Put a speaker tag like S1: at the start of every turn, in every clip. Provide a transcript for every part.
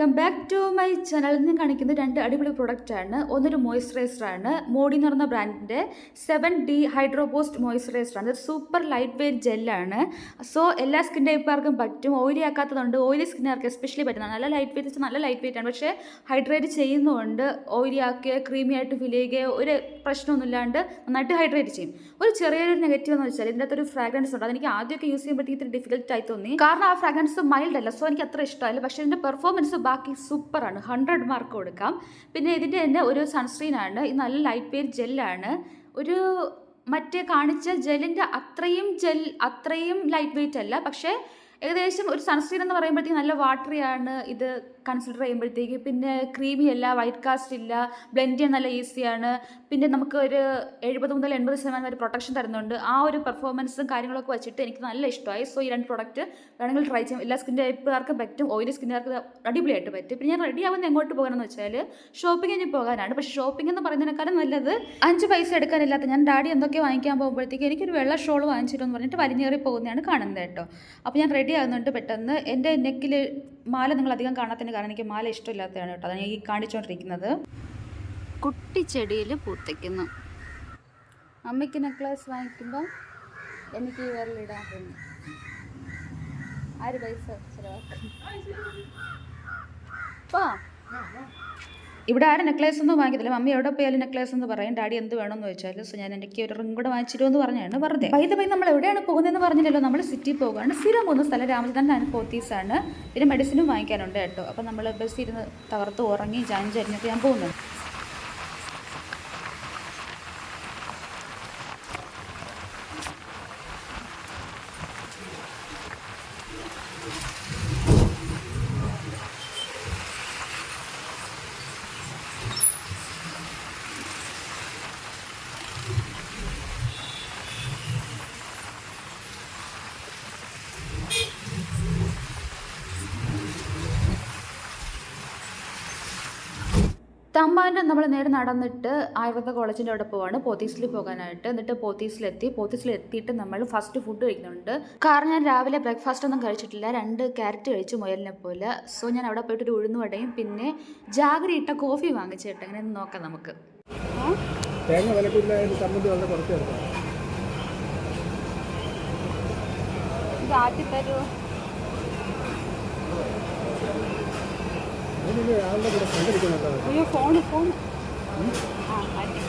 S1: Welcome back to my ചാനലിൽ നിന്ന് കാണിക്കുന്ന രണ്ട് അടിപൊളി പ്രൊഡക്റ്റ് ആണ്. ഒന്നൊരു മോയ്സ്ചറൈസർ ആണ്. മോഡി എന്ന് പറഞ്ഞ ബ്രാൻഡിന്റെ സെവൻ ഡി ഹൈഡ്രോപോസ്റ്റ് മോയ്സ്ചറൈസർ ആണ്. ഇത് സൂപ്പർ ലൈറ്റ് വെയ്റ്റ് ജെല്ലാണ് സോ എല്ലാ സ്കിൻ ടൈപ്പുകാർക്കും പറ്റും. ഓയിലി ആക്കാത്തതുകൊണ്ട് ഓയിലി സ്കിന്നുകാർക്ക് എസ്പെഷ്യലി പറ്റുന്ന നല്ല ലൈറ്റ് വെയ്റ്റ് വെച്ചാൽ നല്ല ലൈറ്റ് വെയ്റ്റ് ആണ്. പക്ഷേ ഹൈഡ്രേറ്റ് ചെയ്യുന്നതുകൊണ്ട് ഓയിലി ആക്കുകയോ ക്രീമി ആയിട്ട് ഫീൽ ചെയ്യുകയോ ഒരു പ്രശ്നമൊന്നുമില്ലാണ്ട് നന്നായിട്ട് ഹൈഡ്രേറ്റ് ചെയ്യും. ഒരു ചെറിയൊരു നെഗറ്റീവ് എന്ന് വെച്ചാൽ ഇതിന്റെ അകത്തൊരു ഫ്രാഗ്രൻസ് ഉണ്ട്. അതെനിക്ക് ആദ്യമൊക്കെ യൂസ് ചെയ്യുമ്പോഴത്തേക്ക് ഇത്തിരി ഡിഫിക്കൽട്ടായി തോന്നി. കാരണം ആ ഫ്രാഗ്രൻസ് മൈൽഡ് അല്ല. സോ എനിക്ക് അത്ര ഇഷ്ടമായില്ല. പക്ഷേ ഇതിന്റെ പെർഫോമൻസ് ബാക്കി സൂപ്പറാണ്. ഹൺഡ്രഡ് മാർക്ക് കൊടുക്കാം. പിന്നെ ഇതിന്റെ തന്നെ ഒരു സൺസ്ക്രീൻ ആണ്. ഇത് നല്ല ലൈറ്റ് വെയർ ജെല്ലാണ് ഒരു മറ്റേ കാണിച്ച ജെല്ലിന്റെ അത്രയും ജെൽ അത്രയും ലൈറ്റ് വെയിറ്റ് അല്ല. പക്ഷേ ഏകദേശം ഒരു സൺസ്ക്രീൻ എന്ന് പറയുമ്പോഴത്തേക്കും നല്ല വാട്ടറിയാണ് ഇത് കൺസിഡർ ചെയ്യുമ്പോഴത്തേക്ക് പിന്നെ ക്രീമി അല്ല വൈറ്റ് കാസ്റ്റ് ഇല്ല ബ്ലെൻഡ് ചെയ്യാൻ നല്ല ഈസിയാണ് പിന്നെ നമുക്ക് ഒരു എഴുപത് മുതൽ എൺപത് ശതമാനം വരെ പ്രൊട്ടക്ഷൻ തരുന്നുണ്ട്. ആ ഒരു പെർഫോമൻസും കാര്യങ്ങളൊക്കെ വെച്ചിട്ട് എനിക്ക് നല്ല ഇഷ്ടമായി. സോ ഈ രണ്ട് പ്രോഡക്റ്റ് വേണമെങ്കിൽ ട്രൈ ചെയ്യാം. എല്ലാ സ്കിൻ ടൈപ്പുകാർക്കും പറ്റും. ഓയിലി സ്കിന്നുകാർക്ക് അടിപൊളിയായിട്ട് പറ്റും. പിന്നെ ഞാൻ റെഡി ആവുന്ന എങ്ങോട്ട് പോകണമെന്ന് വെച്ചാൽ ഷോപ്പിങ്ങിന് പോകാനാണ്. പക്ഷേ ഷോപ്പിംഗ് എന്ന് പറയുന്നതിനേക്കാളും നല്ലത് അഞ്ച് പൈസ എടുക്കാനില്ലാത്ത ഞാൻ ഡാഡി എന്തൊക്കെ വാങ്ങിക്കാൻ പോകുമ്പോഴത്തേക്ക് എനിക്കൊരു വെള്ള ഷോൾ വാങ്ങിച്ചിരുന്നു പറഞ്ഞിട്ട് വലിഞ്ഞേറി പോകുന്നതാണ് കാണുന്നത് കേട്ടോ. അപ്പോൾ ഞാൻ റെഡി ആകുന്നുണ്ട് പെട്ടെന്ന്. എന്റെ നെക്കിൽ മാല നിങ്ങൾ അധികം കാണാത്തതിന് കാരണം എനിക്ക് മാല ഇഷ്ടമില്ലാത്തതാണ് കേട്ടോ. അതാണ് ഈ കാണിച്ചുകൊണ്ടിരിക്കുന്നത് കുട്ടിച്ചെടിയിൽ പൂത്തയ്ക്കുന്നു അമ്മയ്ക്ക് നെക്ലേസ് വാങ്ങിക്കുമ്പോൾ എനിക്ക് ഈ വിരലിടാൻ തോന്നി ആര് പൈസ ചിലവാക്കും ഇവിടെ ആരും നെക്ലേസ് ഒന്നും വാങ്ങിക്കത്തില്ല മമ്മി എവിടെ പോയാലും നെക്ലേസ് എന്ന് പറയും. ഡാഡി എന്ത് വേണമെന്ന് വെച്ചാൽ സോ ഞാൻ എനിക്ക് ഒരു റിംഗ് കൂടെ വാങ്ങിച്ചിരുമെന്ന് പറഞ്ഞാണ് വെറുതെ വൈദ്യ പോയി നമ്മൾ എവിടെയാണ് പോകുന്നതെന്ന് പറഞ്ഞില്ലല്ലോ. നമ്മൾ സിറ്റി പോകുകയാണ് സ്ഥിരം പോകുന്ന സ്ഥലം രാമചന്ദ്രൻ അനുഭവത്തീസാണ് പിന്നെ മെഡിസിനും വാങ്ങിക്കാനുണ്ട് കേട്ടോ. അപ്പം നമ്മൾ ബസ് ഇരുന്ന് തകർത്ത് ഉറങ്ങി ചാഞ്ചരിഞ്ഞൊക്കെ ഞാൻ പോകുന്നത് തമ്പാന്റെ നമ്മൾ നേരെ നടന്നിട്ട് ആയുർവേദ കോളേജിന്റെ അവിടെ പോവാണ്. പോത്തീസിൽ പോകാനായിട്ട്. എന്നിട്ട് പോത്തീസിലെത്തി. പോത്തീസിലെത്തിയിട്ട് നമ്മൾ ഫസ്റ്റ് ഫുഡ് കഴിക്കുന്നുണ്ട്. കാരണം ഞാൻ രാവിലെ ബ്രേക്ക്ഫാസ്റ്റ് ഒന്നും കഴിച്ചിട്ടില്ല. രണ്ട് ക്യാരറ്റ് കഴിച്ചു മുയലിനെ പോലെ. സോ ഞാൻ അവിടെ പോയിട്ട് ഒരു ഉഴുന്നുവടയും പിന്നെ ജാഗരി ഇട്ട കോഫി വാങ്ങിച്ചിട്ട് അങ്ങനെ നോക്കാം നമുക്ക്.
S2: തേങ്ങ വിലക്കില്ല ചമ്മന്തി വളരെ കുറച്ച് എടുക്കാം
S1: ഇത് ആക്കി തരൂ അയ്യോ ഫോൺ ഫോൺ ആ ആക്കി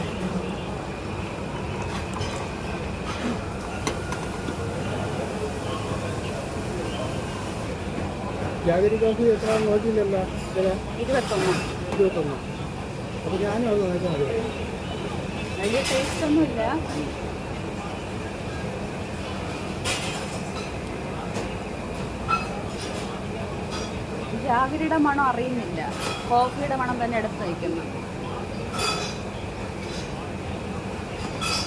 S2: ജാഗരി കോഫി എത്ര നോക്കിയില്ലല്ലോ? വില
S1: ഇരുപത്തൊന്ന്.
S2: ഇരുപത്തൊന്ന്. അപ്പോൾ ഞാനും അത് നോക്കാൻ മതി.
S1: വലിയ ടേസ്റ്റ് ഒന്നുമില്ല. ജാഗരിയുടെ മണം അറിയുന്നില്ല. കോഫിയുടെ മണം തന്നെ എടുത്ത് വയ്ക്കുന്നു.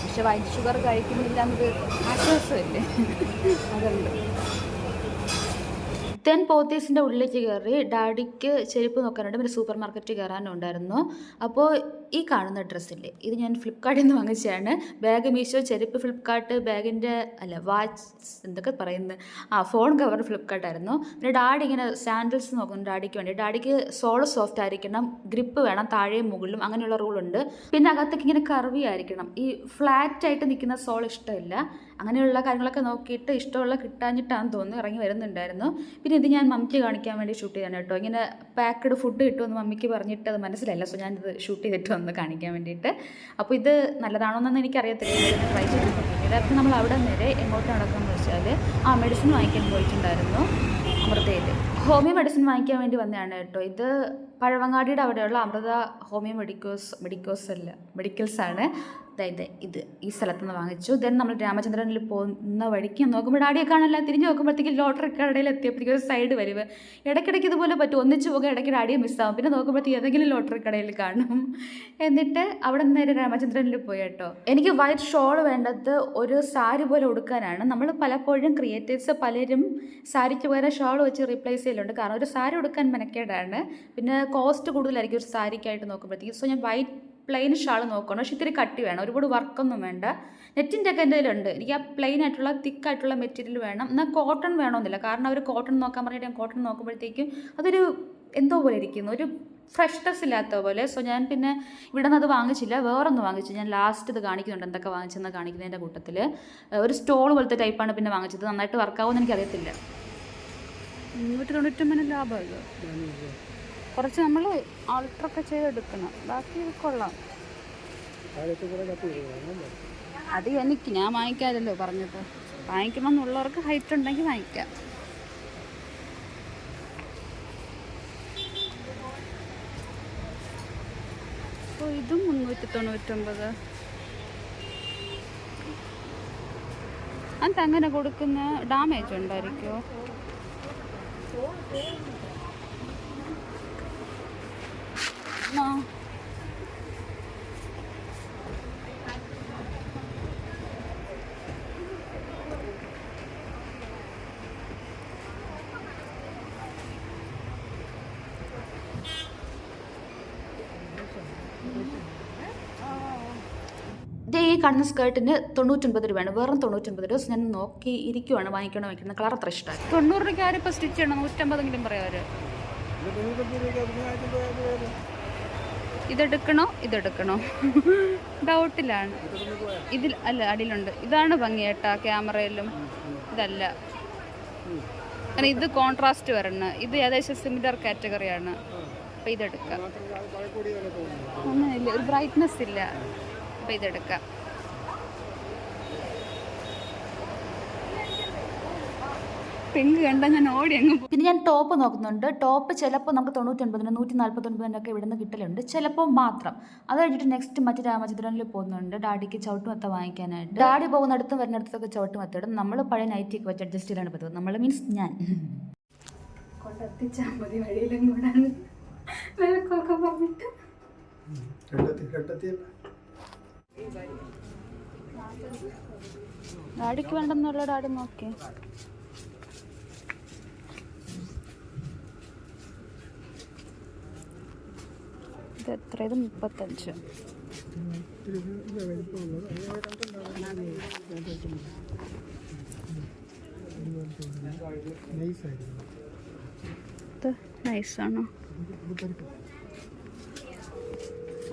S1: പക്ഷെ വൈറ്റ് ഷുഗർ കഴിക്കുന്നില്ല എന്നത് ആശ്വാസമില്ലേ? അതുണ്ട്. തെൻ പോത്തീസിന്റെ ഉള്ളിലേക്ക് കയറി ഡാഡിക്ക് ചെരുപ്പ് നോക്കാനുണ്ട്. പിന്നെ സൂപ്പർ മാർക്കറ്റിൽ കയറാനുണ്ടായിരുന്നു അപ്പോൾ ഈ കാണുന്ന ഡ്രസ്സില്ലേ ഇത് ഞാൻ ഫ്ലിപ്കാർട്ടിൽ നിന്ന് വാങ്ങിച്ചതാണ്. ബാഗ് മീഷോ ചെരുപ്പ് ഫ്ലിപ്കാർട്ട് ബാഗിന്റെ അല്ല വാച്ച് എന്തൊക്കെ പറയുന്നത്? ആ ഫോൺ കവർ ഫ്ലിപ്കാർട്ടായിരുന്നു പിന്നെ ഡാഡി ഇങ്ങനെ സാൻഡിൽസ് നോക്കുന്നു ഡാഡിക്ക് വേണ്ടി. ഡാഡിക്ക് സോൾ സോഫ്റ്റ് ആയിരിക്കണം ഗ്രിപ്പ് വേണം താഴെയും മുകളിലും അങ്ങനെയുള്ള റൂളുണ്ട്. പിന്നെ അകത്തേക്ക് ഇങ്ങനെ കർവി ആയിരിക്കണം. ഈ ഫ്ലാറ്റ് ആയിട്ട് നിൽക്കുന്ന സോൾ ഇഷ്ടമില്ല. അങ്ങനെയുള്ള കാര്യങ്ങളൊക്കെ നോക്കിയിട്ട് ഇഷ്ടമുള്ള കിട്ടാഞ്ഞിട്ടാണെന്ന് തോന്നുന്നു ഇറങ്ങി വരുന്നുണ്ടായിരുന്നു. പിന്നെ ഇത് ഞാൻ മമ്മിക്ക് കാണിക്കാൻ വേണ്ടി ഷൂട്ട് ചെയ്താണ് കേട്ടോ. ഇങ്ങനെ പാക്ക്ഡ് ഫുഡ് കിട്ടുമെന്ന് മമ്മിക്ക് പറഞ്ഞിട്ട് അത് മനസ്സിലല്ല സോ ഞാനിത് ഷൂട്ട് ചെയ്തിട്ട് വന്ന് കാണിക്കാൻ വേണ്ടിയിട്ട്. അപ്പോൾ ഇത് നല്ലതാണോ എന്നൊന്നും എനിക്കറിയത്തില്ല ട്രൈ ചെയ്ത് പിന്നീട് അപ്പം നമ്മൾ അവിടെ നേരെ എങ്ങോട്ട് നടക്കാമെന്ന് വെച്ചാൽ ആ മെഡിസിൻ വാങ്ങിക്കാൻ പോയിട്ടുണ്ടായിരുന്നു. അമൃതയിൽ ഹോമിയോ മെഡിസിൻ വാങ്ങിക്കാൻ വേണ്ടി വന്നതാണ് കേട്ടോ. ഇത് പഴവങ്ങാടിയുടെ അവിടെയുള്ള അമൃത ഹോമിയോ മെഡിക്കോസ് മെഡിക്കോസ് അല്ല മെഡിക്കൽസ് ആണ്. അതായത് ഇത് ഈ സ്ഥലത്ത് നിന്ന് വാങ്ങിച്ചു. ദെൻ നമ്മൾ രാമചന്ദ്രനിൽ പോകുന്ന വഴിക്ക് നോക്കുമ്പോൾ ഡാഡിയെ കാണില്ല തിരിഞ്ഞ് നോക്കുമ്പോഴത്തേക്ക് ലോട്ടറി കടയിൽ എത്തിയപ്പോഴത്തേക്ക് ഒരു സൈഡ് വരുവ് ഇടയ്ക്കിടയ്ക്ക് ഇതുപോലെ പറ്റും. ഒന്നിച്ച് പോകുക ഇടയ്ക്ക് ഡാഡിയെ മിസ്സാവും പിന്നെ നോക്കുമ്പോഴത്തേക്ക് ഏതെങ്കിലും ലോട്ടറി കടയിൽ കാണും. എന്നിട്ട് അവിടെ നിന്ന് നേരെ രാമചന്ദ്രനിൽ പോയി കേട്ടോ. എനിക്ക് വൈറ്റ് ഷോൾ വേണ്ടത് ഒരു സാരി പോലെ ഉടുക്കാനാണ്. നമ്മൾ പലപ്പോഴും ക്രിയേറ്റീവ്സ് പലരും സാരിക്ക് പകരം ഷോൾ വെച്ച് റീപ്ലേസ് ചെയ്യലുണ്ട്. കാരണം ഒരു സാരി ഉടുക്കാൻ മെനക്കേടാണ്. പിന്നെ കോസ്റ്റ് കൂടുതലായിരിക്കും ഒരു സാരിക്കായിട്ട് നോക്കുമ്പോഴത്തേക്ക്. സോ ഞാൻ വൈറ്റ് പ്ലെയിൻ ഷാൾ നോക്കണം. പക്ഷെ ഇത്തിരി കട്ടി വേണം. ഒരുപാട് വർക്കൊന്നും വേണ്ട. നെറ്റിന്റെ ഒക്കെ എന്റെ എനിക്ക് ആ പ്ലെയിൻ ആയിട്ടുള്ള തിക്കായിട്ടുള്ള മെറ്റീരിയൽ വേണം. എന്നാൽ കോട്ടൺ വേണമെന്നില്ല. കാരണം അവർ കോട്ടൺ നോക്കാൻ പറഞ്ഞിട്ട് ഞാൻ കോട്ടൺ നോക്കുമ്പോഴത്തേക്കും അതൊരു എന്തോ പോലെ ഇരിക്കുന്നു. ഒരു ഫ്രഷ്നെസ് ഇല്ലാത്ത പോലെ. സോ ഞാൻ പിന്നെ ഇവിടെ നിന്ന് അത് വാങ്ങിച്ചില്ല. വേറൊന്ന് വാങ്ങിച്ചു. ഞാൻ ലാസ്റ്റ് ഇത് കാണിക്കുന്നുണ്ട്. എന്തൊക്കെ വാങ്ങിച്ചെന്ന് കാണിക്കുന്നതിന്റെ കൂട്ടത്തിൽ ഒരു സ്റ്റോൾ പോലത്തെ ടൈപ്പാണ് പിന്നെ വാങ്ങിച്ചത്. നന്നായിട്ട് വർക്കാവുമെന്ന് എനിക്കറിയത്തില്ല. ഇരുന്നൂറ്റി തൊണ്ണൂറ്റൊമ്പതിന് ലാഭമല്ലോ? കുറച്ച് നമ്മൾ ആൾട്ടറൊക്കെ ചെയ്തെടുക്കണം. ബാക്കി കൊള്ളാം. അത് എനിക്ക് ഞാൻ വാങ്ങിക്കാമല്ലോ പറഞ്ഞത് വാങ്ങിക്കണം എന്നുള്ളവർക്ക് ഹൈറ്റ് ഉണ്ടെങ്കിൽ വാങ്ങിക്കാം. അപ്പോൾ ഇതും മുന്നൂറ്റി തൊണ്ണൂറ്റൊമ്പത് അത് അങ്ങനെ കൊടുക്കുന്ന? ഡാമേജ് ഉണ്ടായിരിക്കുമോ ദേ ഈ കാണുന്ന സ്കേർട്ടിന് തൊണ്ണൂറ്റൊൻപത് രൂപയാണ്. വെറും തൊണ്ണൂറ്റൊൻപത് രൂപ. ഞാൻ നോക്കി ഇരിക്കുവാണ് വാങ്ങിക്കണോ വാങ്ങിക്കണം കളർ അത്ര ഇഷ്ടമായി തൊണ്ണൂറ് രൂപയ്ക്ക് ആരിപ്പോൾ സ്റ്റിച്ച് ചെയ്യണം നൂറ്റമ്പതെങ്കിലും പറയാം അവർ
S2: ഇത് തൊണ്ണൂറ്റഞ്ച് രൂപയ്ക്ക് അതിനായിരം രൂപ പോയത്
S1: ഇതെടുക്കണോ? ഇതെടുക്കണോ? ഡൗട്ടിലാണ്. ഇതിൽ അല്ല അടിയിലുണ്ട്. ഇതാണ് ഭംഗി കേട്ടാ ക്യാമറയിലും. ഇതല്ല. കാരണം ഇത് കോൺട്രാസ്റ്റ് വരണം. ഇത് ഏകദേശം സിമിലർ കാറ്റഗറിയാണ് അപ്പം ഇതെടുക്കാം. ഒന്നുമില്ല ഒരു ബ്രൈറ്റ്നെസ് ഇല്ല. അപ്പം ഇതെടുക്കാം. പിങ്ക് കണ്ട ഞാൻ ഓടി അങ്ങ് പിന്നെ ഞാൻ ടോപ്പ് നോക്കുന്നുണ്ട്. ടോപ്പ് ചിലപ്പോൾ നമുക്ക് തൊണ്ണൂറ്റൊൻപതിന് നൂറ്റി നാൽപ്പത്തൊൻപതിനൊക്കെ ഇവിടെ നിന്ന് കിട്ടലുണ്ട്. ചിലപ്പോൾ മാത്രം. അത് കഴിഞ്ഞിട്ട് നെക്സ്റ്റ് മറ്റു രാമചന്ദ്രനിൽ പോകുന്നുണ്ട്. ഡാഡിക്ക് ചവിട്ടുമത്ത വാങ്ങിക്കാനായിട്ട്. ഡാഡി പോകുന്നിടത്തും വരുന്നിടത്തൊക്കെ ചവിട്ടുമത്ത ഇടും. നമ്മൾ പഴയ നൈറ്റിയൊക്കെ വെച്ച് അഡ്ജസ്റ്റ് ചെയ്താണ് പറ്റുന്നത് നമ്മൾ മീൻസ് ഞാൻ. കൊണ്ടെത്തിച്ചാൽ മതി വഴിയിലും കൂടെ. വിലക്കൊക്കെ പറഞ്ഞിട്ട്.
S2: കണ്ടെത്തി കണ്ടെത്തി.
S1: ഡാഡിക്ക് വേണ്ടെന്നുള്ള ഡാഡി നോക്കി. ഇത് എത്ര ഇത് മുപ്പത്തഞ്ച്. ഇത് നൈസാണോ?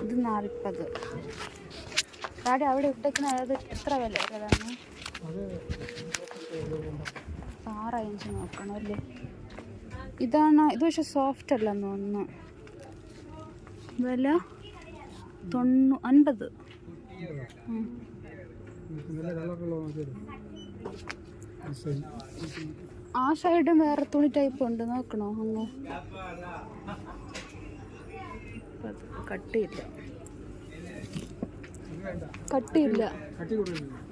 S1: ഇത് നാൽപ്പത്. ഡാഡി അവിടെ ഇട്ടേക്കുന്ന അതായത് എത്ര വില? ഏതാണ്
S2: അത്
S1: ആറ് ഇഞ്ച് നോക്കണം അല്ലേ? ഇതാണ് ഇത് പക്ഷെ സോഫ്റ്റ് അല്ലെന്ന് തോന്നുന്നു. വില തൊണ്ണൂ അൻപത്. ആ സൈഡും വേറെ തുണി ടൈപ്പ് ഉണ്ട്. നോക്കണോ? അങ്ങ്. കട്ടിയില്ല. കട്ടിയില്ല.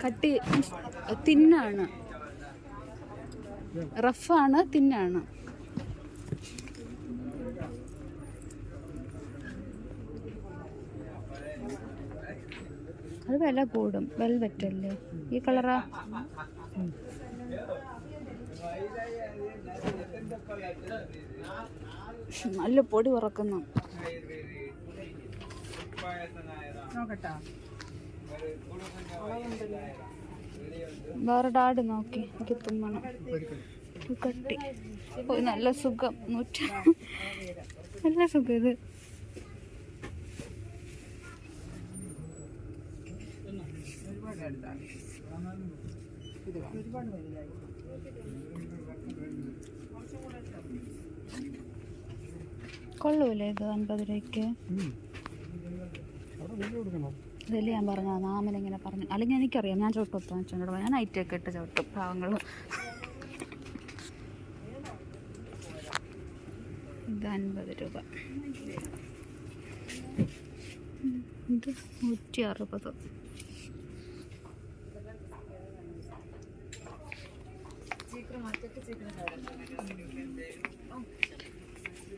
S2: കട്ടി
S1: തിന്നാണ്. റഫാണ് തിന്നാണ്. അത് വില കൂടും. വെൽവെറ്റ് അല്ലേ? ഈ കളറാ നല്ല പൊടി ഉറക്കുന്നു വേറെ ഡാഡ് നോക്കി. എനിക്ക് തുമ്മണം കട്ടി. നല്ല സുഖം. നൂറ്റ നല്ല സുഖം ഇത്. കൊള്ളൂലേ ഇത് അൻപത് രൂപയ്ക്ക്? ഇതല്ലേ ഞാൻ പറഞ്ഞ നാമൻ ഇങ്ങനെ പറഞ്ഞു. അല്ലെങ്കിൽ എനിക്കറിയാം. ഞാൻ ചവിട്ടും അച്ഛനോട് ഞാൻ ഐറ്റൊക്കെ ഇട്ട് ചവിട്ടും. പാവങ്ങൾ ഇത് അൻപത് രൂപ. ഇത് നൂറ്റി അറുപത്.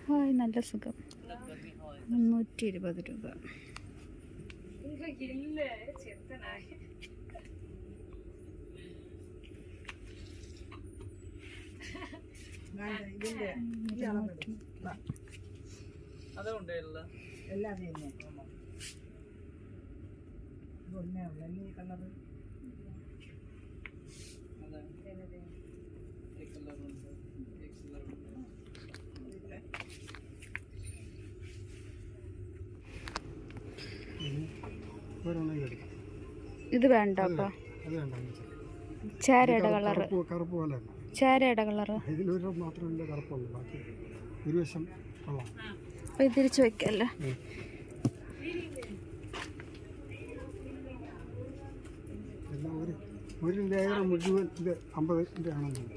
S1: ഹായ് നല്ല സുഖം. മുന്നൂറ്റി ഇരുപത് രൂപ
S2: അതുകൊണ്ട് എല്ലാം
S1: ഒന്നേ ഉള്ളൂ. അല്ലേ
S2: കളറ്? ഇത് വേണ്ട
S1: ചേരയുടെ കളർ
S2: കറുപ്പ് പോലെ
S1: ചേരയുടെ
S2: കളർ മാത്രമല്ല കറുപ്പുള്ളൂ
S1: തിരിച്ചു വെക്കല്ലേ?
S2: ഒരു ലെയർ മുഴുവൻ ഇത് അമ്പതിന്റെ
S1: ആണെന്നുണ്ട്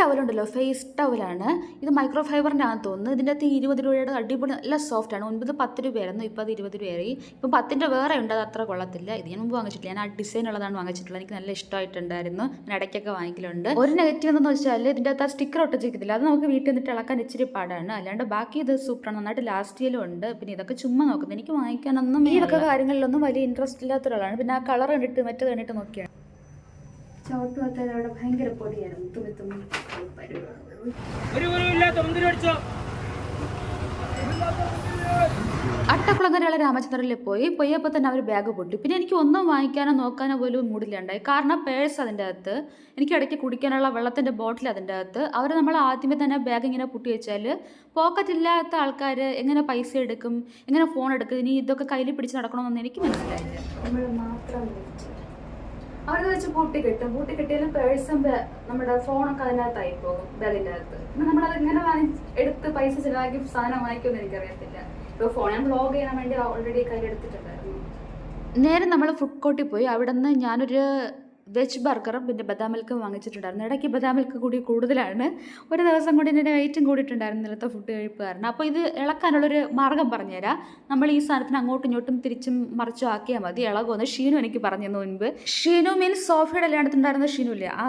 S1: ടവലുണ്ടല്ലോ ഫേസ് ടവലാണ്. ഇത് മൈക്രോ ഫൈബറിന്റെ ആണെന്ന് തോന്നുന്നു. ഇതിന്റെ അകത്ത് ഇരുപത് രൂപയുടെ അടിപൊളി നല്ല സോഫ്റ്റ് ആണ്. മുൻപ് ഇത് പത്ത് രൂപയായിരുന്നു ഇപ്പോൾ അത് ഇരുപത് രൂപയായി. ഇപ്പം പത്തിന്റെ വേറെ ഉണ്ട് അത് അത്ര കൊള്ളത്തില്ല. ഇത് ഞാൻ മുമ്പ് വാങ്ങിച്ചിട്ടില്ല. ഞാൻ ആ ഡിസൈൻ ഉള്ളതാണ് വാങ്ങിച്ചിട്ടുള്ളത്. എനിക്ക് നല്ല ഇഷ്ടമായിട്ടുണ്ടായിരുന്നു. ഞാൻ ഇടയ്ക്കൊക്കെ വാങ്ങിക്കലുണ്ട്. ഒരു നെഗറ്റീവ് എന്ന് വെച്ചാൽ ഇതിന്റെ അകത്ത് ആ സ്റ്റിക്കർ ഒട്ടിച്ചിരിക്കത്തില്ല അത് നമുക്ക് വീട്ടിൽ നിന്നിട്ട് ഇളക്കാൻ ഇച്ചിരി പാടാണ്. അല്ലാണ്ട് ബാക്കി ഇത് സൂപ്പറാണ് നന്നായിട്ട് ലാസ്റ്റ് ഇയലും ഉണ്ട്. പിന്നെ ഇതൊക്കെ ചുമ്മാ നോക്കുന്നത് എനിക്ക് വാങ്ങിക്കാനൊന്നും ഈ ഇതൊക്കെ കാര്യങ്ങളിലൊന്നും വലിയ ഇൻട്രസ്റ്റ് ഇല്ലാത്ത ഒരാളാണ് പിന്നെ ആ കളർ കണ്ടിട്ട് മറ്റേത് കണ്ടിട്ട് നോക്കിയാണ്. ചവിട്ട് വെക്കാൻ അവിടെ ഭയങ്കര പൊടിയായിരുന്നു. തുമ്മി തുമ്മി. അട്ടക്കുളങ്ങരയുള്ള രാമചന്ദ്രനിൽ പോയി. പോയപ്പോൾ തന്നെ അവർ ബാഗ് പൊട്ടി. പിന്നെ എനിക്ക് ഒന്നും വാങ്ങിക്കാനോ നോക്കാനോ പോലും മൂടില്ലാണ്ടായി. കാരണം പേഴ്സ് അതിന്റെ അകത്ത് എനിക്ക് ഇടയ്ക്ക് കുടിക്കാനുള്ള വെള്ളത്തിന്റെ ബോട്ടിൽ അതിന്റെ അകത്ത്. അവർ നമ്മൾ ആദ്യമേ തന്നെ ബാഗ് ഇങ്ങനെ പൊട്ടി വെച്ചാൽ പോക്കറ്റ് ഇല്ലാത്ത ആൾക്കാർ എങ്ങനെ പൈസ എടുക്കും എങ്ങനെ ഫോൺ എടുക്കും ഇനി ഇതൊക്കെ കയ്യിൽ പിടിച്ച് നടക്കണമെന്നൊന്നും എനിക്ക് മനസ്സിലായില്ല. നമ്മൾ മാത്രം അവരത് വെച്ച് പൂട്ടി കിട്ടും. പൂട്ടി കിട്ടിയാലും പേഴ്സും നമ്മുടെ ഫോണൊക്കെ അതിനകത്തായി പോകും ബാഗിന്റെ അകത്ത്. പിന്നെ നമ്മളത് വാങ്ങി എടുത്ത് പൈസ ചിലവാക്കി സാധനം വാങ്ങിക്കുമെന്ന് എനിക്കറിയത്തില്ല. ഇപ്പോൾ ഫോൺ ഞാൻ വ്ളോഗ് ചെയ്യാൻ വേണ്ടി ഓൾറെഡി കയ്യിലെടുത്തിട്ടുണ്ടായിരുന്നു. നേരെ നമ്മൾ ഫുഡ് കോർട്ടിൽ പോയി. അവിടെ നിന്ന് ഞാനൊരു വെജ് ബർഗറും പിന്നെ ബദാം മിൽക്കും വാങ്ങിച്ചിട്ടുണ്ടായിരുന്നു. ഇടയ്ക്ക് ബദാം മിൽക്ക് കൂടി കൂടുതലാണ്. ഒരു ദിവസം കൂടി എന്റെ വെയിറ്റും കൂടിയിട്ടുണ്ടായിരുന്നു ഇന്നലത്തെ ഫുഡ് കഴിപ്പ് കാരണം അപ്പോൾ ഇത് ഇളക്കാനുള്ളൊരു മാർഗം പറഞ്ഞുതരാം. നമ്മൾ ഈ സാധനത്തിന് അങ്ങോട്ടും ഇങ്ങോട്ടും തിരിച്ചും മറിച്ചും ആക്കിയാൽ മതി. ഇളകുമെന്ന് ഷീനു എനിക്ക് പറഞ്ഞു മുൻപ്. ഷീനു മീൻസ് സോഫിയുടെ കല്യാണത്തിനുണ്ടായിരുന്ന ഷീനു ഇല്ലേ? ആ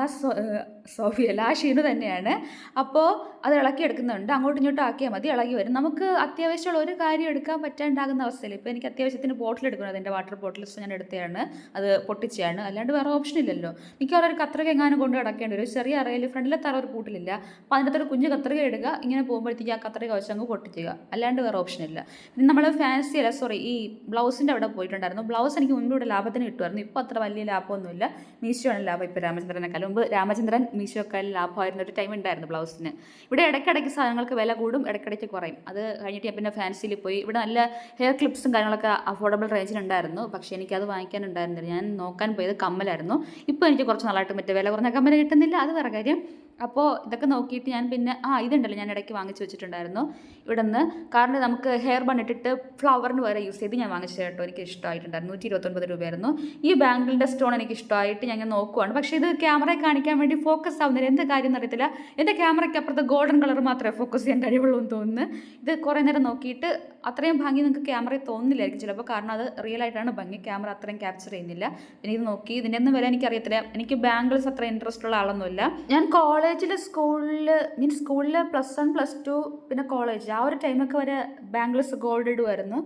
S1: സോഫിയല്ല ആ ഷീനു തന്നെയാണ്. അപ്പോൾ അത് ഇളക്കി എടുക്കുന്നുണ്ട് അങ്ങോട്ടും ഇങ്ങോട്ടും ആക്കിയാൽ മതി ഇളകി വരും. നമുക്ക് അത്യാവശ്യമുള്ള ഒരു കാര്യം എടുക്കാൻ പറ്റാണ്ടാകുന്ന അവസ്ഥയിൽ ഇപ്പോൾ എനിക്ക് അത്യാവശ്യത്തിന് ബോട്ടിൽ എടുക്കണം. അതിന്റെ വാട്ടർ ബോട്ടിൽസ് ഞാൻ എടുത്തതാണ്. അത് പൊട്ടിച്ചാണ് അല്ലാണ്ട് വേറെ ഓപ്ഷൻ ഇല്ലല്ലോ മിക്കവാറും ഒരു കത്രിക എങ്ങാനും കൊണ്ട് കിടക്കേണ്ടി വരും. ചെറിയ അറയിൽ ഫ്രണ്ടിലെ തറ ഒരു പൂട്ടിലില്ല. അപ്പോൾ അതിന്റെ അകത്തൊരു കുഞ്ഞ് കത്രിക ഇടുക. ഇങ്ങനെ പോകുമ്പോഴത്തേക്ക് ആ കത്രിക വെച്ച് അങ്ങ് പൊട്ടിക്കുക. അല്ലാണ്ട് വേറെ ഓപ്ഷൻ ഇല്ല. പിന്നെ നമ്മൾ ഫാൻസി അല്ല സോറി ഈ ബ്ലൗസിന്റെ അവിടെ പോയിട്ടുണ്ടായിരുന്നു. ബ്ലൗസ് എനിക്ക് മുൻപ് ഇവിടെ ലാഭത്തിന് കിട്ടുമായിരുന്നു. ഇപ്പോൾ അത്ര വലിയ ലാഭമൊന്നുമില്ല. മീശോയാണ് ലാഭം. ഇപ്പോൾ രാമചന്ദ്രനേക്കാൾ മുമ്പ് രാമചന്ദ്രൻ മീശോക്കാൾ ലാഭമായിരുന്ന ഒരു ടൈം ഉണ്ടായിരുന്നു ബ്ലൗസിന്. ഇവിടെ ഇടയ്ക്കിടയ്ക്ക് സാധനങ്ങൾക്ക് വില കൂടും ഇടയ്ക്കിടയ്ക്ക് കുറയും. അത് കഴിഞ്ഞിട്ട് ഞാൻ പിന്നെ ഫാൻസിയിൽ പോയി. ഇവിടെ നല്ല ഹെയർ ക്ലിപ്സും കാര്യങ്ങളൊക്കെ അഫോർഡബിൾ റേഞ്ചിലുണ്ടായിരുന്നു പക്ഷേ എനിക്കത് വാങ്ങിക്കാനുണ്ടായിരുന്നില്ല. ഞാൻ നോക്കാൻ പോയത് കമ്മലായിരുന്നു. ഇപ്പോൾ എനിക്ക് കുറച്ച് നാളായിട്ട് മറ്റേ വില കുറഞ്ഞ കമ്പനി കിട്ടുന്നില്ല. അത് വേറെ കാര്യം. അപ്പോൾ ഇതൊക്കെ നോക്കിയിട്ട് ഞാൻ പിന്നെ ആ ഇതുണ്ടല്ലോ ഞാൻ ഇടയ്ക്ക് വാങ്ങിച്ചു വെച്ചിട്ടുണ്ടായിരുന്നു. ഇവിടെ നിന്ന് കാരണം നമുക്ക് ഹെയർ ബൺ ഇട്ടിട്ട് ഫ്ലവറിന് വരെ യൂസ് ചെയ്ത് ഞാൻ വാങ്ങിച്ചു കേട്ടോ എനിക്ക് ഇഷ്ടമായിട്ടുണ്ടായിരുന്നു. നൂറ്റി ഇരുപത്തൊൻപത് രൂപയായിരുന്നു. ഈ ബാങ്കിളിന്റെ സ്റ്റോൺ എനിക്ക് ഇഷ്ടമായിട്ട് ഞാൻ നോക്കുവാണ്. പക്ഷേ ഇത് ക്യാമറയെ കാണിക്കാൻ വേണ്ടി ഫോക്കസ് ആവുന്നില്ല. എന്ത് കാര്യം എന്നറിയത്തില്ല എന്റെ ക്യാമറയ്ക്ക് അപ്പുറത്ത് ഗോൾഡൻ കളർ മാത്രമേ ഫോക്കസ് ചെയ്യാൻ കഴിവുള്ളൂ എന്ന് തോന്നുന്നു. ഇത് കുറേ നേരം നോക്കിയിട്ട് അത്രയും ഭംഗി നിങ്ങൾക്ക് ക്യാമറയിൽ തോന്നുന്നില്ലായിരിക്കും ചിലപ്പോൾ. കാരണം അത് റിയൽ ആയിട്ടാണ് ഭംഗി. ക്യാമറ അത്രയും ക്യാപ്ചർ ചെയ്യുന്നില്ല. പിന്നെ ഇത് നോക്കി ഇതിന്റെ ഒന്നും വില എനിക്കറിയത്തില്ല. എനിക്ക് ബാംഗിൾസ് അത്ര ഇൻട്രസ്റ്റ് ഉള്ള ആളൊന്നുമില്ല. ഞാൻ കോളേജിൽ സ്കൂളിൽ മീൻസ് സ്കൂളിൽ പ്ലസ് വൺ പ്ലസ് ടു പിന്നെ കോളേജ് ആ ഒരു ടൈമൊക്കെ വരെ ബാംഗിൾസ് ഗോൾഡ് ഇടുമായിരുന്നു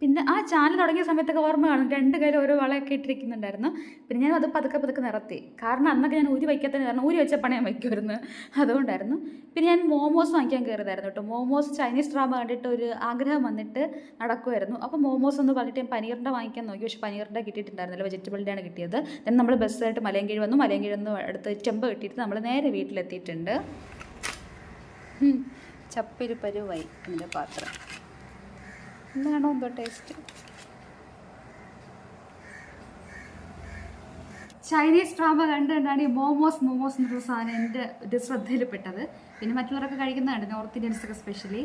S1: പിന്നെ ആ ചാനൽ തുടങ്ങിയ സമയത്തൊക്കെ ഓർമ്മ കാണും. രണ്ട് കയ്യിൽ ഓരോ വളയൊക്കെ ഇട്ടിരിക്കുന്നുണ്ടായിരുന്നു. പിന്നെ ഞാൻ അത് പതുക്കെ പതുക്കെ നിർത്തി കാരണം അന്നൊക്കെ ഞാൻ ഊരി വയ്ക്കാത്തതിന് കാരണം ഊരി വെച്ച പണയം വയ്ക്കുമായിരുന്നു. അതുകൊണ്ടായിരുന്നു. പിന്നെ ഞാൻ മോമോസ് വാങ്ങിക്കാൻ കയറിയതായിരുന്നു കേട്ടോ. മോമോസ് ചൈനീസ് ഡ്രാമ കണ്ടിട്ട് ഒരു ആഗ്രഹം വന്നിട്ട് നടക്കുമായിരുന്നു അപ്പോൾ മോമോസ് എന്ന് പറഞ്ഞിട്ട് ഞാൻ പനീറിന്റെ വാങ്ങിക്കാൻ നോക്കി. പക്ഷേ പനീറിന്റെ കിട്ടിയിട്ടുണ്ടായിരുന്നില്ല. വെജിറ്റബിളിന്റെ ആണ് കിട്ടിയത്. ദെൻ നമ്മൾ ബസ്സായിട്ട് മലയൻകീഴ് വന്നു. മലയൻകീഴ് നിന്ന് അടുത്ത് ചെമ്പ് കിട്ടിയിട്ട് നമ്മൾ നേരെ വീട്ടിലെത്തിയിട്ടുണ്ട്. ചപ്പിരി പരുവായി എന്റെ പാത്രം. എന്താണോ എന്തോ ടേസ്റ്റ് ചൈനീസ് ഡ്രാമ കണ്ട് കണ്ടാണ് ഈ മോമോസ് മോമോസ് എന്നൊരു സാധനം എന്റെ ഒരു ശ്രദ്ധയിൽപ്പെട്ടത് പിന്നെ മറ്റുള്ളവരൊക്കെ കഴിക്കുന്നതാണ് നോർത്ത് ഇന്ത്യൻസൊക്കെ സ്പെഷ്യലി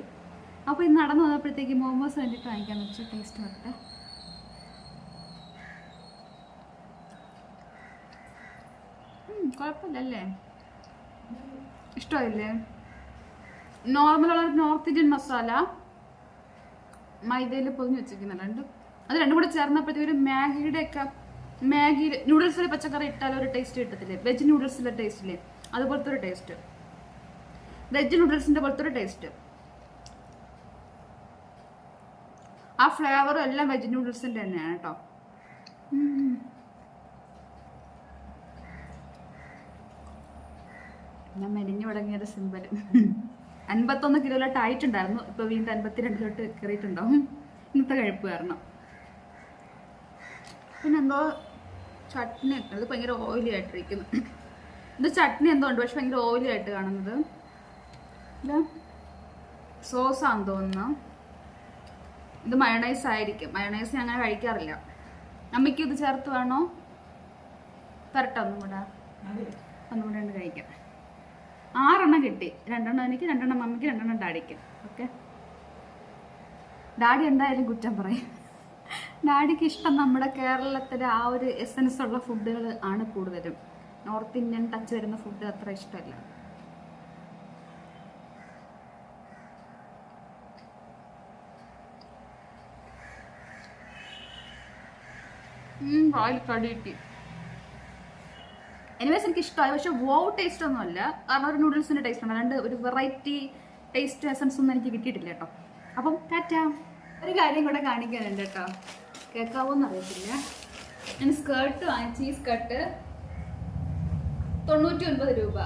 S1: അപ്പോൾ ഇന്ന് നടന്നു വന്നപ്പോഴത്തേക്ക് മോമോസ് വേണ്ടിയിട്ട് വാങ്ങിക്കാന്ന് വെച്ചാൽ ടേസ്റ്റ് വരട്ടെ കുഴപ്പമില്ലല്ലേ? ഇഷ്ടമായില്ലേ? നോർമലുള്ള നോർത്ത് ഇന്ത്യൻ മസാല മൈദയിൽ പൊതിഞ്ഞ് വെച്ചിരിക്കുന്ന രണ്ടും. അത് രണ്ടും കൂടെ ചേർന്നപ്പോഴത്തേക്ക് ഒരു മാഗിയുടെ ഒക്കെ മാഗി നൂഡിൽസിൽ പച്ചക്കറി ഇട്ടാൽ ഒരു ടേസ്റ്റ് കിട്ടത്തില്ലേ? വെജ് നൂഡിൽസിലെ ടേസ്റ്റില്ലേ അതുപോലത്തെ ഒരു ടേസ്റ്റ് വെജ് നൂഡിൽസിന്റെ പോലത്തെ ഒരു ടേസ്റ്റ് ആ ഫ്ലേവറും എല്ലാം വെജ് നൂഡിൽസിന്റെ തന്നെയാണ് കേട്ടോ. ഞാൻ മെലിഞ്ഞു തുടങ്ങിയത് സിമ്പിൾ അൻപത്തൊന്ന് കിലോയിലോട്ട് ആയിട്ടുണ്ടായിരുന്നു. ഇപ്പൊ വീണ്ടും അൻപത്തിരണ്ടിലോട്ട് കയറിയിട്ടുണ്ടാവും ഇന്നത്തെ കഴിപ്പ് കാരണം. പിന്നെ എന്തോ ചട്നി അത് ഭയങ്കര ഓയിലി ആയിട്ടിരിക്കുന്നു. ഇത് ചട്നി എന്തോ ഉണ്ട്? പക്ഷെ ഭയങ്കര ഓയിലി ആയിട്ട് കാണുന്നത്. സോസാന്ന് തോന്നുന്നു. ഇത് മയണൈസ് ആയിരിക്കും. മയണൈസ് ഞാൻ അങ്ങനെ കഴിക്കാറില്ല. അമ്മയ്ക്ക് ഇത് ചേർത്ത് വേണോ? തരട്ടെ ഒന്നും കൂടെ ഒന്നും കൂടെ ഉണ്ട് കഴിക്കാം. ആറെണ്ണം കിട്ടി. രണ്ടെണ്ണം എനിക്ക് രണ്ടെണ്ണം മമ്മിക്ക് രണ്ടെണ്ണം ഡാഡിക്ക്. ഓക്കെ? ഡാഡി എന്തായാലും കുറ്റം പറയും. ഡാഡിക്ക് ഇഷ്ടം നമ്മുടെ കേരളത്തിലെ ആ ഒരു എസൻസ് ഉള്ള ഫുഡുകൾ ആണ് കൂടുതലും. നോർത്ത് ഇന്ത്യൻ ടച്ച് വരുന്ന ഫുഡ് അത്ര ഇഷ്ടമല്ല. വായിൽ കടി കിട്ടി. എനിവേസ് എനിക്ക് ഇഷ്ടമായി പക്ഷെ വോ ടേസ്റ്റ് ഒന്നും അല്ല. കാരണം ഒരു നൂഡിൽസിന്റെ ടേസ്റ്റ് ഉണ്ട് അല്ലാണ്ട് ഒരു വെറൈറ്റി ടേസ്റ്റ് എസൻസ് ഒന്നും എനിക്ക് കിട്ടിയിട്ടില്ല കേട്ടോ. അപ്പം ടാറ്റ. ഒരു കാര്യം കൂടെ കാണിക്കാനുണ്ട് കേട്ടോ. കേൾക്കാവോന്ന് അറിയത്തില്ല ഞാൻ സ്കേർട്ട് വാങ്ങിച്ചു ഈ സ്കേർട്ട് തൊണ്ണൂറ്റി ഒൻപത് രൂപ.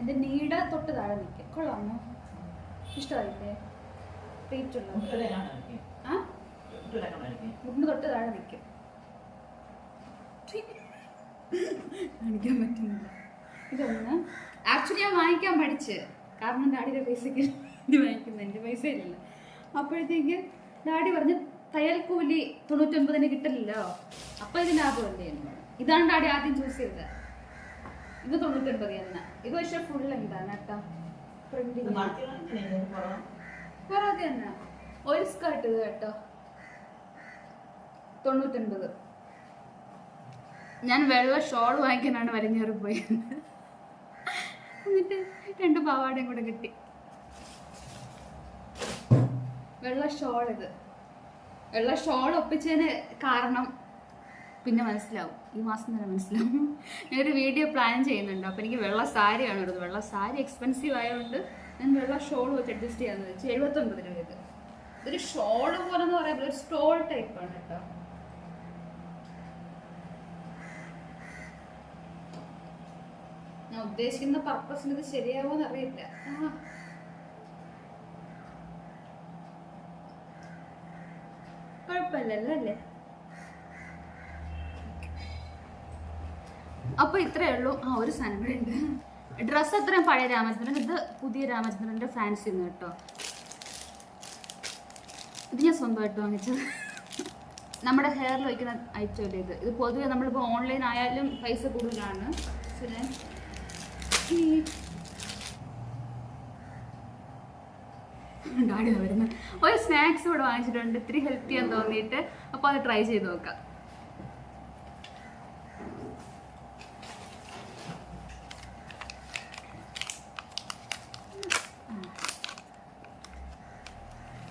S1: എന്റെ നീട തൊട്ട് താഴെ നിൽക്കും. കൊള്ളാമോ ഇഷ്ടമായില്ലേ? റേറ്റ് ഉണ്ടോ ആ? മുട്ടിന് തൊട്ട് താഴെ നിൽക്കും. കാണിക്കാൻ പറ്റുന്നില്ല. ഇതൊന്ന് ആക്ച്വലി ഞാൻ വാങ്ങിക്കാൻ പഠിച്ച്. കാരണം ഡാഡിയുടെ പൈസക്ക് ഇത് വാങ്ങിക്കുന്നത് എന്റെ പൈസ ഇല്ല അപ്പോഴത്തേക്ക് ഡാഡി പറഞ്ഞ് തയ്യൽ കൂലി തൊണ്ണൂറ്റൊമ്പതിന് കിട്ടില്ലല്ലോ അപ്പോൾ ഇത് ലാഭമല്ലേ എന്ന്. ഇതാണ് ഡാഡി ആദ്യം ചൂസ് ചെയ്തത്. ഇത് തൊണ്ണൂറ്റൊൻപത് തന്നെ ഇത് പക്ഷേ ഫുൾ എന്താണ് കേട്ടോ? പ്രിന്റിങ് തന്നെ ഒരു സ്കേർട്ട് ഇത് കേട്ടോ. തൊണ്ണൂറ്റൊൻപത്. ഞാൻ വെള്ള ഷോൾ വാങ്ങിക്കാനാണ് വരഞ്ഞേറി പോയത് എന്നിട്ട് രണ്ട് പാവാടയും കൂടെ കിട്ടി. വെള്ള ഷോൾ ഇത്. വെള്ള ഷോൾ ഒപ്പിച്ചതിന് കാരണം പിന്നെ മനസ്സിലാവും. ഈ മാസം തന്നെ മനസ്സിലാവും. ഞാനൊരു വീഡിയോ പ്ലാൻ ചെയ്യുന്നുണ്ട്. അപ്പോൾ എനിക്ക് വെള്ള സാരിയാണ് ഉള്ളത്. വെള്ള സാരി എക്സ്പെൻസീവ് ആയതുകൊണ്ട് ഞാൻ വെള്ള ഷോൾ വെച്ച് അഡ്ജസ്റ്റ് ചെയ്യാന്ന് വെച്ച്. എഴുപത്തൊമ്പത് രൂപ ഇത്. ഇതൊരു ഷോൾ പോലെ എന്ന് പറയുമ്പോൾ ഒരു സ്റ്റോൾ ടൈപ്പാണ് കേട്ടോ. ഞാൻ ഉദ്ദേശിക്കുന്ന പർപ്പസിന് ഇത് ശരിയാവോന്ന് അറിയില്ല. കുഴപ്പമില്ലല്ലോ അപ്പൊ ഇത്രയേ ഉള്ളൂ. ആ ഒരു സാധനം ഉണ്ട്. അത്രയും പഴയ രാമചന്ദ്രൻ. ഇത് പുതിയ രാമചന്ദ്രന്റെ ഫാൻസി കേട്ടോ. ഇത് ഞാൻ സ്വന്തമായിട്ട് വാങ്ങിച്ചത്. നമ്മുടെ ഹെയറിൽ വയ്ക്കുന്ന ഐറ്റം ഇത്? ഇത് പൊതുവെ നമ്മളിപ്പോൾ ഓൺലൈൻ ആയാലും പൈസ കൂടുതലാണ്. ഡാഡി വരുന്ന ഒരു സ്നാക്സ് ഇവിടെ വാങ്ങിച്ചിട്ടുണ്ട്. ഇത്തിരി ഹെൽത്തി ചെയ്യാൻ തോന്നിയിട്ട്. അപ്പോൾ അത് ട്രൈ ചെയ്ത് നോക്കാം.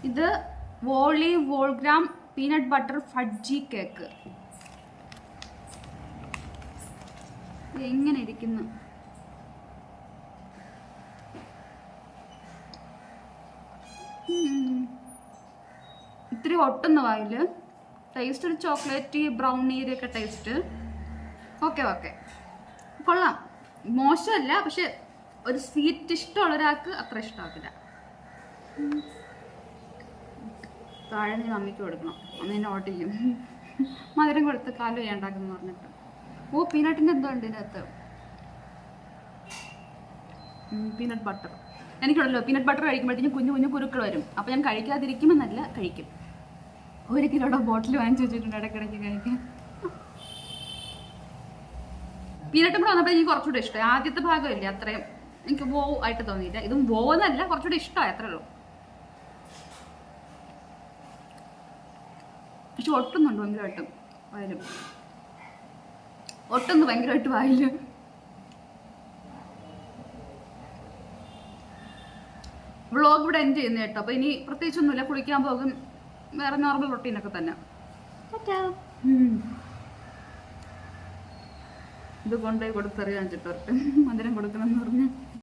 S1: ഇത് വോളി വോൾഗ്രാം പീനട്ട് ബട്ടർ ഫഡ്ജി കേക്ക് എങ്ങനെ ഇരിക്കുന്നു? ഒട്ടുന്ന വായിൽ ടേസ്റ്റ് ഒരു ചോക്ലേറ്റ് ബ്രൗണിയുടെ ഒക്കെ ടേസ്റ്റ് ഓക്കെ ഓക്കെ കൊള്ളാം. മോശമല്ല പക്ഷെ ഒരു സ്വീറ്റ് ഇഷ്ടമുള്ള ഒരാൾക്ക് അത്ര ഇഷ്ടമാക്കില്ല താഴെ നീ മമ്മിക്ക് കൊടുക്കണം. അമ്മ എന്നെ ചെയ്യും. മധുരം കൊടുത്ത് കാൽ ചെയ്യണ്ടാക്കുന്നു പറഞ്ഞിട്ട്. ഓ പീനട്ടിന്റെ എന്തോ ഉണ്ട് ഇതിനകത്ത്? പീനട്ട് ബട്ടർ എനിക്കുണ്ടല്ലോ പീനട്ട് ബട്ടർ കഴിക്കുമ്പോഴത്തേക്കും കുഞ്ഞു കുഞ്ഞു കുരുക്കൾ വരും. അപ്പോൾ ഞാൻ കഴിക്കാതിരിക്കുമെന്നല്ല കഴിക്കും. ഒരു കിലോയുടെ ബോട്ടിൽ വാങ്ങിച്ചു വെച്ചിട്ടുണ്ട് ഇടയ്ക്കിടയ്ക്ക് കഴിക്കാൻ. പീനട്ട് കൂടെ വന്നപ്പോൾ എനിക്ക് കുറച്ചുകൂടെ ഇഷ്ടമായി. ആദ്യത്തെ ഭാഗമില്ലേ അത്രയും എനിക്ക് വോ ആയിട്ട് തോന്നിയില്ല. ഇതും വോ എന്നല്ല കുറച്ചുകൂടെ ഇഷ്ടമായി അത്രേ ഉള്ളൂ. പക്ഷെ ഒട്ടുന്നുണ്ട് ഭയങ്കരമായിട്ടും വായിലും. ഒട്ടുന്നു ഭയങ്കരമായിട്ട് വായിൽ. വ്ളോഗ് ഇവിടെ എൻഡ് ചെയ്യുന്ന കേട്ടോ. അപ്പൊ ഇനി പ്രത്യേകിച്ചൊന്നുമില്ല. കുളിക്കാൻ പോകും. വേറെ നോർമൽ റൊട്ടീനൊക്കെ തന്നെ. ഇത് കൊണ്ടുപോയി കൊടുത്തറിയാൻ ചിട്ടോർട്ട് മധുരം കൊടുക്കണം എന്ന് പറഞ്ഞു.